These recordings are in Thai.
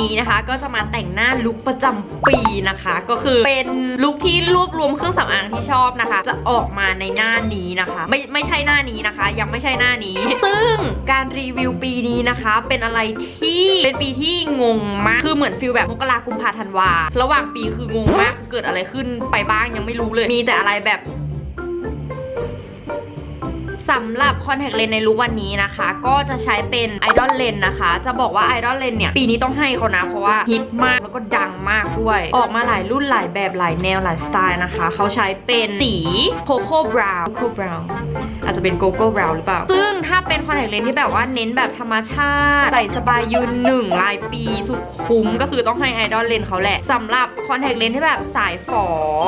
นี้นะคะ ก็จะมาแต่งหน้าลุคประจำปีนะคะ ก็คือเป็นลุคที่รวบรวมเครื่องสำอางที่ชอบนะคะ จะออกมาในหน้านี้นะคะ ไม่ไม่ใช่หน้านี้นะคะ ยังไม่ใช่หน้านี้ ซึ่งการรีวิวปีนี้นะคะ เป็นอะไรที่เป็นปีที่งงมากคือเหมือนฟิลแบบมกรากุมภาธันวาระหว่างปีคืองงมากคือเกิดอะไรขึ้นไปบ้างยังไม่รู้เลย มีแต่อะไรแบบ สำหรับคอนแทคเลนในลุควันนี้นะคะ ก็จะใช้เป็นไอดอลเลนนะคะ จะบอกว่าไอดอลเลนเนี่ยปีนี้ต้องให้เขานะ เพราะว่าฮิตมากแล้วก็ดังมากด้วย ออกมาหลายรุ่นหลายแบบหลายแนวหลายสไตล์นะคะ เขาใช้เป็นสีโคโค่บราวน์โคโค่บราวน์ จะเป็นโกโก้บราวหรือเปล่า ซึ่งถ้าเป็นคอนแทคเลนส์ที่แบบว่าเน้นแบบธรรมชาติ ใส่สบายยืนหนึ่งลายปีสุดคุ้มก็คือต้องให้ Idol Lens เขาแหละสำหรับคอนแทคเลนส์ที่แบบสายฝอ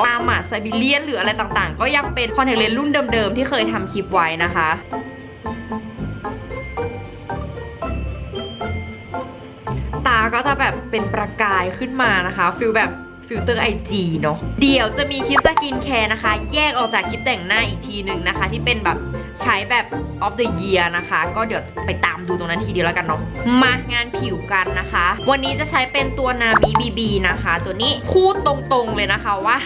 ตาหมาไซบีเรียนหรืออะไรต่างๆ ก็ยังเป็นคอนแทคเลนส์รุ่นเดิมๆที่เคยทำคลิปไว้นะคะตาก็จะแบบเป็นประกายขึ้นมานะคะฟิลแบบฟิลเตอร์ไอจีเนาะเดี๋ยวจะมีคลิปสกินแคร์นะคะ แยกออกจากคลิปแต่งหน้าอีกทีหนึ่งนะคะ ที่เป็นแบบ ใช้แบบ of the year นะคะ ก็เดี๋ยวไปตามดูตรงนั้นทีเดียวแล้วกันเนาะมางานผิวกันนะคะ วันนี้จะใช้เป็นตัวนามิบีบีนะคะ ตัวนี้พูดตรงๆเลยนะคะว่า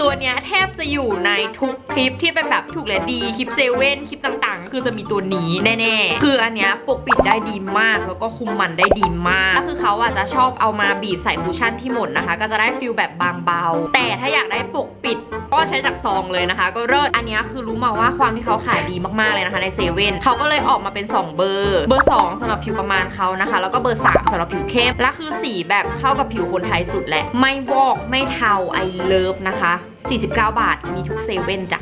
ตัวเนี้ยแทบจะอยู่ในทุกคลิปที่เป็นแบบถูกและดีคลิปเซเว่นคลิปต่างๆ คือจะมีตัวนี้แน่ๆ คืออันเนี้ยปกปิดได้ดีมากแล้วก็คุมมันได้ดีมากก็คือเขาอะจะชอบเอามาบีบใส่คุชชั่นที่หมดนะคะ ก็จะได้ฟิลแบบบางเบา แต่ถ้าอยากได้ปกปิดก็ใช้จากซองเลยนะคะ ก็เลิศอันเนี้ยคือรู้มาว่าความที่เขาขายดีมากๆเลยนะคะในเซเว่นเขาก็เลยออกมาเป็น 2 เบอร์ เบอร์ 2สำหรับผิวประมาณเขานะคะ แล้วก็เบอร์ 3สำหรับผิวเข้ม และคือสีแบบเข้ากับผิวคนไทยสุดแหละ ไม่วอกไม่เทาไอเลิฟนะคะ 49 บาทมีทุกเซเว่นจ้ะ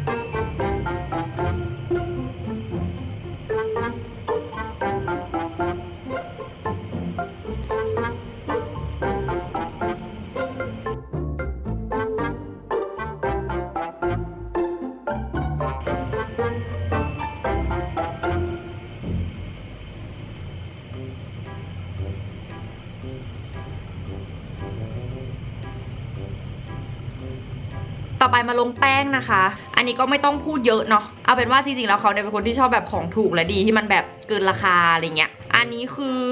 ต่อไปมาลงแป้งนะคะ อันนี้ก็ไม่ต้องพูดเยอะเนาะเอาเป็นว่าจริงๆแล้วเขาเนี่ยเป็นคนที่ชอบแบบของถูกและดีที่มันแบบเกินราคาอะไรเงี้ย อันนี้คือ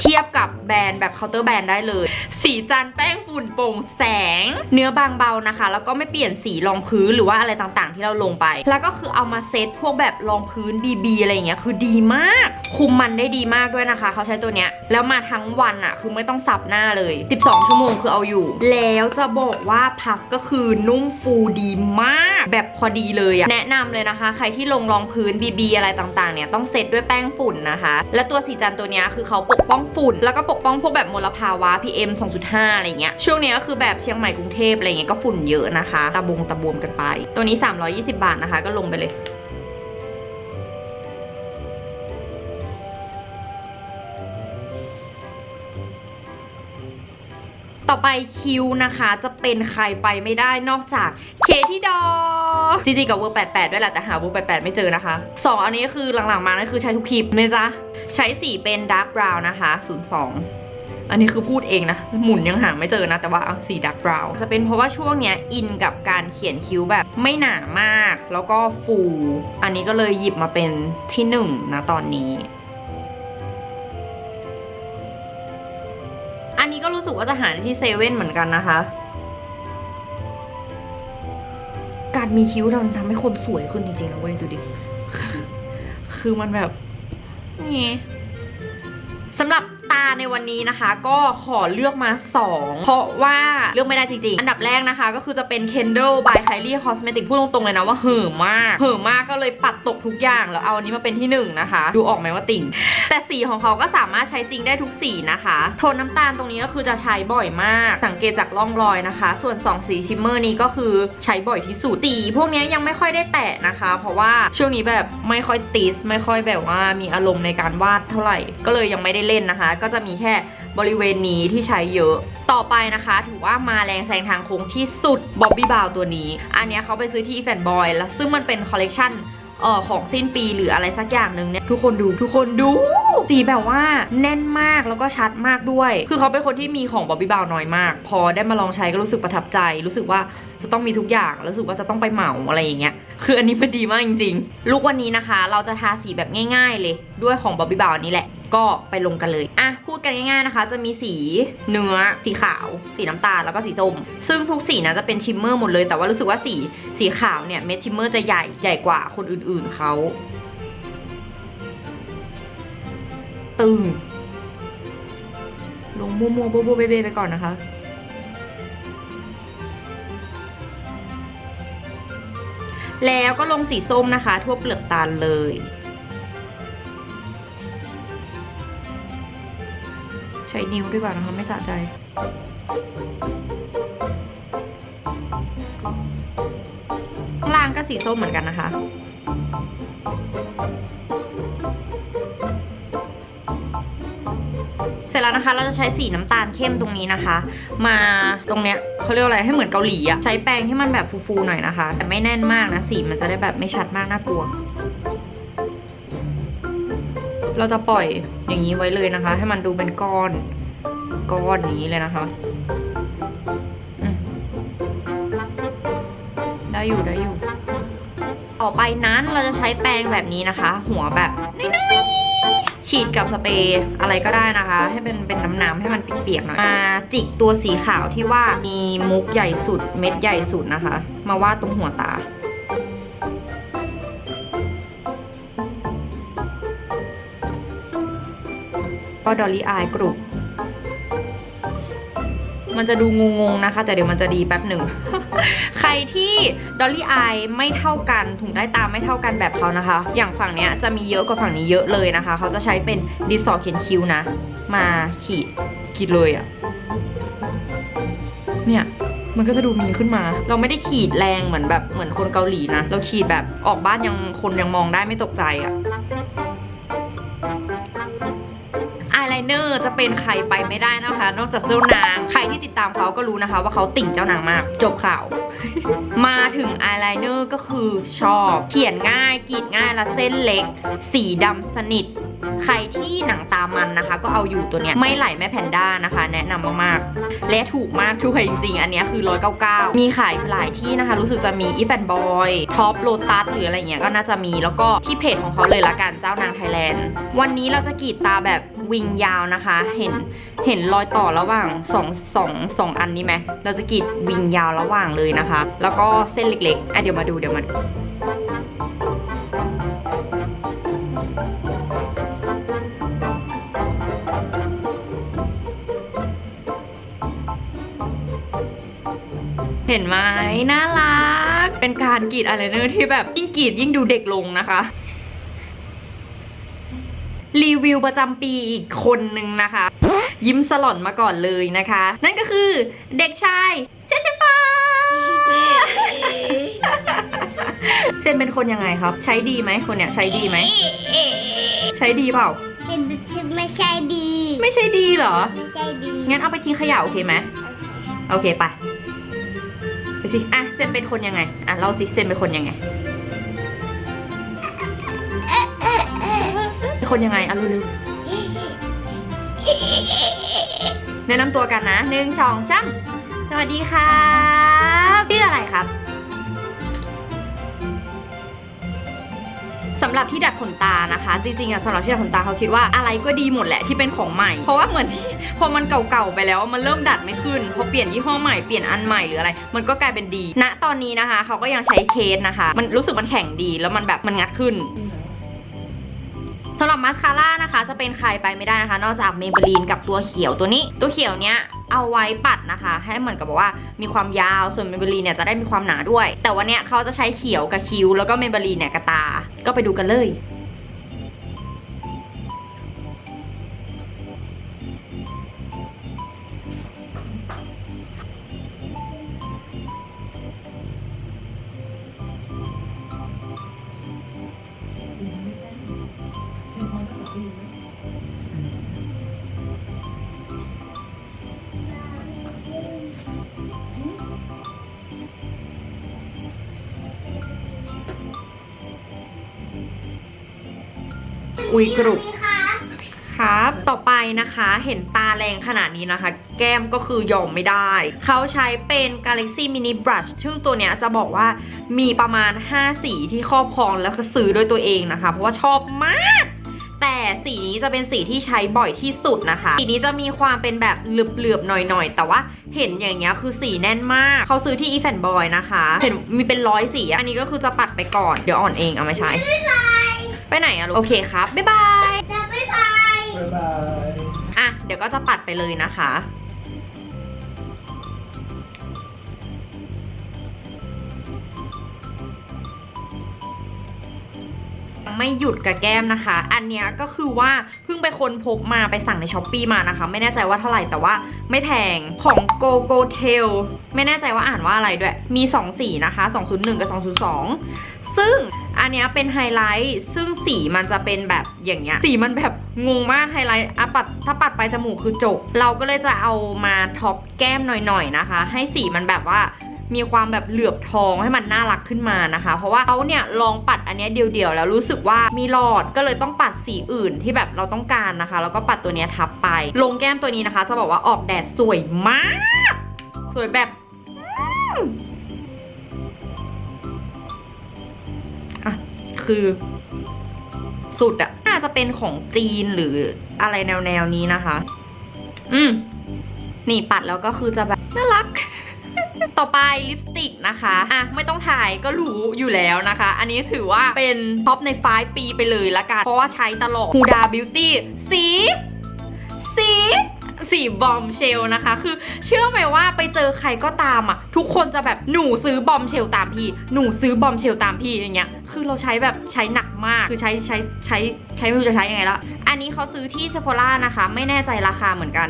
เทียบกับแบรนด์แบบเคาน์เตอร์แบรนด์ได้เลย สีจันแป้งฝุ่นโปร่งแสง เนื้อบางเบานะคะ แล้วก็ไม่เปลี่ยนสีรองพื้นหรือว่าอะไรต่างๆ ที่เราลงไป แล้วก็คือเอามาเซตพวกแบบรองพื้น BB อะไรอย่างเงี้ยคือดีมาก คุมมันได้ดีมากด้วยนะคะ เขาใช้ตัวเนี้ยแล้วมาทั้งวันอะคือไม่ต้องสับหน้าเลย 12 ชั่วโมงคือเอาอยู่ แล้วจะบอกว่าพับก็คือนุ่มฟูดีมาก แบบพอดีเลยอะแนะนำเลยนะคะ ใครที่ลงรองพื้น BB อะไรต่างๆเนี่ยต้องเซตด้วยแป้งฝุ่นนะคะ และตัวสีจันตัวนี้คือเขาปกป้องฝุ่น แล้วก็ปกป้องพวกแบบมลภาวะ PM 2.5 อะไรเงี้ย ช่วงนี้ก็คือแบบเชียงใหม่กรุงเทพอะไรเงี้ยก็ฝุ่นเยอะนะคะ ตะบงตะบวมกันไป ตัวนี้ 320 บาทนะคะ ก็ลงไปเลยต่อไปคิวนะคะจะเป็นใครไปไม่ได้นอกจากเคที่ดอ จริงๆกับเวอร์88 ด้วยแหละแต่หาเวอร์88 ไม่เจอนะคะสองอันนี้คือหลังๆมานั่นคือใช้ทุกคลิปไหมจ๊ะใช้สีเป็นดาร์กบราวน์นะคะ 02อันนี้คือพูดเองนะ หมุนยังหาไม่เจอนะ แต่ว่าเอาสีดาร์กบราวน์จะเป็นเพราะว่าช่วงเนี้ยอินกับการเขียนคิ้วแบบไม่หนามาก แล้วก็ฟู อันนี้ก็เลยหยิบมาเป็นที่หนึ่งนะตอนนี้ อันนี้ก็รู้สึกว่าจะหาที่เซเว่นเหมือนกันนะคะ การมีคิ้วมันทำให้คนสวยขึ้นจริงๆนะเว้ยดูดิ คือมันแบบนี่สำหรับ ตาในวันนี้นะคะ ก็ขอเลือกมา 2 เพราะว่าเลือกไม่ได้จริงๆ อันดับแรกนะคะ ก็คือจะเป็น Kendall by Kylie Cosmetics พูดตรงๆเลยนะว่าเห่อมากเห่อมากก็เลยปัดตกทุกอย่างแล้วเอาอันนี้มาเป็นที่หนึ่งนะคะ ดูออกไหมว่าติ่ง แต่สีของเขาก็สามารถใช้จริงได้ทุกสีนะคะโทนน้ำตาลตรงนี้ก็คือจะใช้บ่อยมาก สังเกตจากร่องรอยนะคะ ส่วน 2 สีชิมเมอร์นี้ก็คือใช้บ่อยที่สุดสีพวกนี้ยังไม่ค่อยได้แตะนะคะ เพราะว่าช่วงนี้แบบไม่ค่อยติสไม่ค่อยแบบว่ามีอารมณ์ในการวาดเท่าไหร่ ก็เลยยังไม่ได้เล่นนะคะก็จะมีแค่บริเวณนี้ที่ใช้เยอะต่อไปนะคะ ถือว่ามาแรงแซงทางโค้งที่สุดบ๊อบบี้บาวตัวนี้ อันเนี้ยเขาไปซื้อที่แฟนบอยแล้วซึ่งมันเป็นคอลเลกชันออของสิ้นปีหรืออะไรสักอย่างหนึ่งเนี่ยทุกคนดูทุกคนดู สีแบบว่าแน่นมากแล้วก็ชัดมากด้วย คือเขาเป็นคนที่มีของบอบบี้บาวน้อยมาก พอได้มาลองใช้ก็รู้สึกประทับใจ รู้สึกว่าจะต้องมีทุกอย่างรู้สึกว่าจะต้องไปเหมาอะไรอย่างเงี้ย คืออันนี้มันดีมากจริงๆลูกวันนี้นะคะ เราจะทาสีแบบง่ายๆ เลยด้วยของบอบบี้บาวนี้แหละ ก็ไปลงกันเลยอะพูดกันง่ายๆนะคะ จะมีสีเนื้อ สีขาว สีน้ำตาลแล้วก็สีส้ม ซึ่งทุกสีนะจะเป็นชิมเมอร์หมดเลยแต่ว่ารู้สึกว่าสีสีขาวเนี่ยเม็ดชิมเมอร์จะใหญ่ใหญ่กว่าคนอื่นๆเขาตึงลงมัวๆโบ๊ะๆเบ้ๆไปก่อนนะคะ แล้วก็ลงสีส้มนะคะ ทั่วเปลือกตาเลย ใช้นิ้วดีกว่านะคะไม่สะใจข้างล่างก็สีส้มเหมือนกันนะคะ ร็จแล้วนะคะ เราจะใช้สีน้ำตาลเข้มตรงนี้นะคะ มาตรงเนี้ยเขาเรียกอะไรให้เหมือนเกาหลีอะใช้แป้งที่มันแบบฟูๆหน่อยนะคะ แต่ไม่แน่นมากนะสีมันจะได้แบบไม่ชัดมากน่ากลัว เราจะปล่อยอย่างนี้ไว้เลยนะคะ ให้มันดูเป็นก้อนก้อนอย่างนี้เลยนะคะได้อยู่ได้อยู่ ต่อไปนั้นเราจะใช้แปรงแบบนี้นะคะ หัวแบบ ฉีดกับสเปรย์อะไรก็ได้นะคะ ให้เป็นเป็นน้ำๆให้มันเปียกๆหน่อยมาจิกตัวสีขาวที่ว่ามีมุกใหญ่สุดเม็ดใหญ่สุดนะคะ มาวาดตรงหัวตาก็ดอลลี่อายกรุบ มันจะดูงงๆนะคะ แต่เดี๋ยวมันจะดีแป๊บหนึ่ง ใครที่ดอลลี่อายไม่เท่ากันถุงใต้ตาไม่เท่ากันแบบเขานะคะ อย่างฝั่งเนี้ยจะมีเยอะกว่าฝั่งนี้เยอะเลยนะคะ เขาจะใช้เป็นดินสอเขียนคิ้วนะ มาขีดขีดเลยอะเนี่ยมันก็จะดูมีขึ้นมา เราไม่ได้ขีดแรงเหมือนแบบเหมือนคนเกาหลีนะ เราขีดแบบออกบ้านยังคนยังมองได้ไม่ตกใจอะ เนอร์จะเป็นใครไปไม่ได้นะคะ นอกจากเจ้านาง ใครที่ติดตามเขาก็รู้นะคะ ว่าเขาติ่งเจ้านางมาก จบข่าว มาถึงอายไลเนอร์ก็คือชอบ เขียนง่ายกรีดง่ายและเส้นเล็ก สีดำสนิทใครที่หนังตามันนะคะ ก็เอาอยู่ตัวเนี้ยไม่ไหลแม่แพนด้านะคะ แนะนำมากๆ และถูกมากถูกจริงๆ อันนี้คือ 199 มีขายหลายที่นะคะ รู้สึกจะมีอีแฟนบอยท็อปโลตัสหรืออะไรเงี้ยก็น่าจะมีแล้วก็ที่เพจของเขาเลยละกันเจ้านางไทยแลนด์ วันนี้เราจะกรีดตาแบบ วิงยาวนะคะ เห็นเห็นรอยต่อระหว่างสองสองสองอันนี้ไหมเราจะกรีดวิงยาวระหว่างเลยนะคะ แล้วก็เส้นเล็กๆอะเดี๋ยวมาดูเดี๋ยวมาดูเห็นไหมน่ารัก เป็นการกรีดอะไรเนอร์ที่แบบยิ่งกรีดยิ่งดูเด็กลงนะคะ รีวิวประจำปีอีกคนนึงนะคะ ยิ้มสลอนมาก่อนเลยนะคะ นั่นก็คือเด็กชายเซนเซฟาเซนเป็นคนยังไงครับ ใช้ดีไหมคนเนี้ยใช้ดีไหม ใช้ดีเปล่า เป็นไม่ใช่ดี ไม่ใช่ดีเหรอ ไม่ใช่ดี งั้นเอาไปทิ้งขยะโอเคไหมโอเคไปไปสิ อะเซนเป็นคนยังไง อะเล่าสิเซนเป็นคนยังไง คนยังไงอะรู้ๆแนะนำตัวกันนะหนึ่งสองสามสวัสดีครับชื่ออะไรครับสำหรับที่ดัดขนตานะคะ จริงๆอะสำหรับที่ดัดขนตาเขาคิดว่าอะไรก็ดีหมดแหละที่เป็นของใหม่ เพราะว่าเหมือนที่พอมันเก่าๆไปแล้วมันเริ่มดัดไม่ขึ้นพอเปลี่ยนยี่ห้อใหม่เปลี่ยนอันใหม่หรืออะไร มันก็กลายเป็นดีณะตอนนี้นะคะเขาก็ยังใช้เคสนะคะ มันรู้สึกมันแข็งดีแล้วมันแบบมันงัดขึ้น สำหรับมาสคาร่านะคะจะเป็นใครไปไม่ได้นะคะ นอกจากเมเบลีนกับตัวเขียวตัวนี้ ตัวเขียวเนี้ยเอาไว้ปัดนะคะ ให้เหมือนกับว่ามีความยาวส่วนเมเบลีนเนี่ยจะได้มีความหนาด้วย แต่วันเนี้ยเขาจะใช้เขียวกับคิ้วแล้วก็เมเบลีนเนี่ยกับตา ก็ไปดูกันเลย อุ้ยกรุบค่ะครับ ต่อไปนะคะเห็นตาแรงขนาดนี้นะคะ แก้มก็คือยอมไม่ได้ เขาใช้เป็น Galaxy Mini Brush ซึ่งตัวเนี้ยจะบอกว่ามีประมาณ 5 สีที่ครอบครองแล้วก็ซื้อด้วยตัวเองนะคะ เพราะว่าชอบมาก แต่สีนี้จะเป็นสีที่ใช้บ่อยที่สุดนะคะ สีนี้จะมีความเป็นแบบเหลือบๆหน่อยๆ แต่ว่าเห็นอย่างเงี้ยคือสีแน่นมาก เขาซื้อที่ e f a n Boy นะคะ เห็นมีเป็นร้อยสีอะอันนี้ก็คือจะปัดไปก่อน เดี๋ยวอ่อนเองเอาไม่ใช้ ไปไหนอะลูกโอเคครับ บ๊ายบาย จะไม่ไป บ๊ายบาย อะ เดี๋ยวก็จะปัดไปเลยนะคะ ไม่หยุดกับแก้มนะคะ อันเนี้ยก็คือว่าเพิ่งไปค้นพบมาไปสั่งในช้อปปีมานะคะ ไม่แน่ใจว่าเท่าไหร่แต่ว่าไม่แพงของ Go Go Tail ไม่แน่ใจว่าอ่านว่าอะไรด้วย มี 2 สีนะคะ 201 กับ 202 ซึ่งอันเนี้ยเป็นไฮไลท์ซึ่งสีมันจะเป็นแบบอย่างเงี้ยสีมันแบบงงมากไฮไลท์อะปัดถ้าปัดไปจมูกคือจบ เราก็เลยจะเอามาท็อปแก้มหน่อยๆนะคะ ให้สีมันแบบว่า มีความแบบเหลือบทองให้มันน่ารักขึ้นมานะคะ เพราะว่าเขาเนี่ยลองปัดอันเนี้ยเดียวๆแล้วรู้สึกว่ามีหลอดก็เลยต้องปัดสีอื่นที่แบบเราต้องการนะคะ แล้วก็ปัดตัวนี้ทับไป ลงแก้มตัวนี้นะคะ จะบอกว่าออกแดดสวยมาก สวยแบบอะคือสุดอะน่าจะเป็นของจีนหรืออะไรแนวแนวๆนี้นะคะ อืม นี่ปัดแล้วก็คือจะแบบน่ารัก ต่อไปลิปสติกนะคะอะไม่ต้องถ่ายก็รู้อยู่แล้วนะคะ อันนี้ถือว่าเป็นท็อปในไฟปีไปเลยละกันเพราะว่าใช้ตลอด Huda Beauty สี สีสีบอมเชลนะคะ คือเชื่อไหมว่าไปเจอใครก็ตามอะ ทุกคนจะแบบหนูซื้อบอมเชลตามพี่ หนูซื้อบอมเชลตามพี่อย่างเงี้ย คือเราใช้แบบใช้หนักมาก คือใช้ใช้ใช้ใช้ไม่รู้จะใช้ยังไงละ อันนี้เขาซื้อที่เซฟ h ร่านะคะ ไม่แน่ใจราคาเหมือนกัน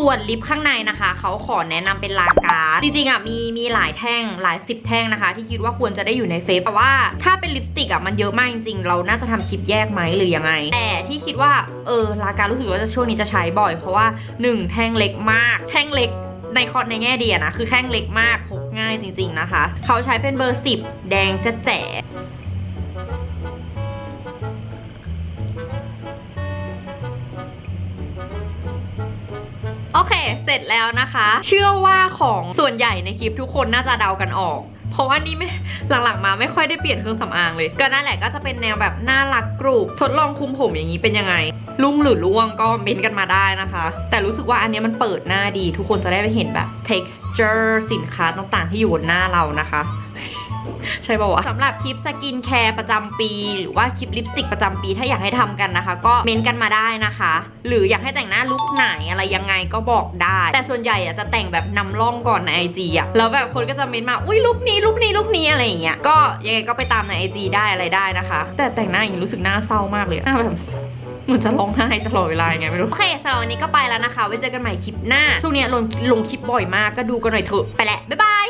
ส่วนลิปข้างในนะคะ เขาขอแนะนำเป็นลาการ์ดจริงๆอะมีมีหลายแท่งหลายสิบแท่งนะคะ ที่คิดว่าควรจะได้อยู่ในเฟซแต่ว่าถ้าเป็นลิปสติกอะมันเยอะมากจริงๆ เราน่าจะทำคลิปแยกไหมหรือยังไง แต่ที่คิดว่าเออลาการ์รู้สึกว่าจะช่วงนี้จะใช้บ่อย เพราะว่าหนึ่งแท่งเล็กมาก แท่งเล็กในคอในแง่ดีอะนะคือแท่งเล็กมากพกง่ายจริง ๆนะคะ เขาใช้เป็นเบอร์ 10 แดงจะแจ๋ เสร็จแล้วนะคะ เชื่อว่าของส่วนใหญ่ในคลิปทุกคนน่าจะเดากันออกเพราะว่านี่ไม่หลังๆมาไม่ค่อยได้เปลี่ยนเครื่องสำอางเลย ก็นั่นแหละก็จะเป็นแนวแบบน่ารักกรุบทดลองคุมผมอย่างนี้เป็นยังไงลุ่งหรือล่วงก็เม้นกันมาได้นะคะ แต่รู้สึกว่าอันนี้มันเปิดหน้าดี ทุกคนจะได้ไปเห็นแบบ texture สินค้าต่างๆ ที่อยู่บนหน้าเรานะคะ ใช่ป่าวะสำหรับคลิปสกินแคร์ประจำปี หรือว่าคลิปลิปสติกประจำปีถ้าอยากให้ทำกันนะคะ ก็เม้นกันมาได้นะคะ หรืออยากให้แต่งหน้าลุคไหนอะไรยังไงก็บอกได้ แต่ส่วนใหญ่อะจะแต่งแบบนำร่องก่อนในไอจีอะแล้วแบบคนก็จะเม้นมาอุ้ยลุคนี้ลุคนี้ลุคนี้อะไรอย่างเงี้ยก็ยังไงก็ไปตามในไอจีได้อะไรได้นะคะ แต่แต่งหน้าอย่างนี้รู้สึกหน้าเศร้ามากเลยหน้าแบบเหมือนจะร้องไห้ตลอดเวลาไงไม่รู้ โอเคสำหรับวันนี้ก็ไปแล้วนะคะ ไว้เจอกันใหม่คลิปหน้า ช่วงนี้ลงลงคลิปบ่อยมากก็ดูกันหน่อยเถอะ ไปแล้ว บ๊ายบาย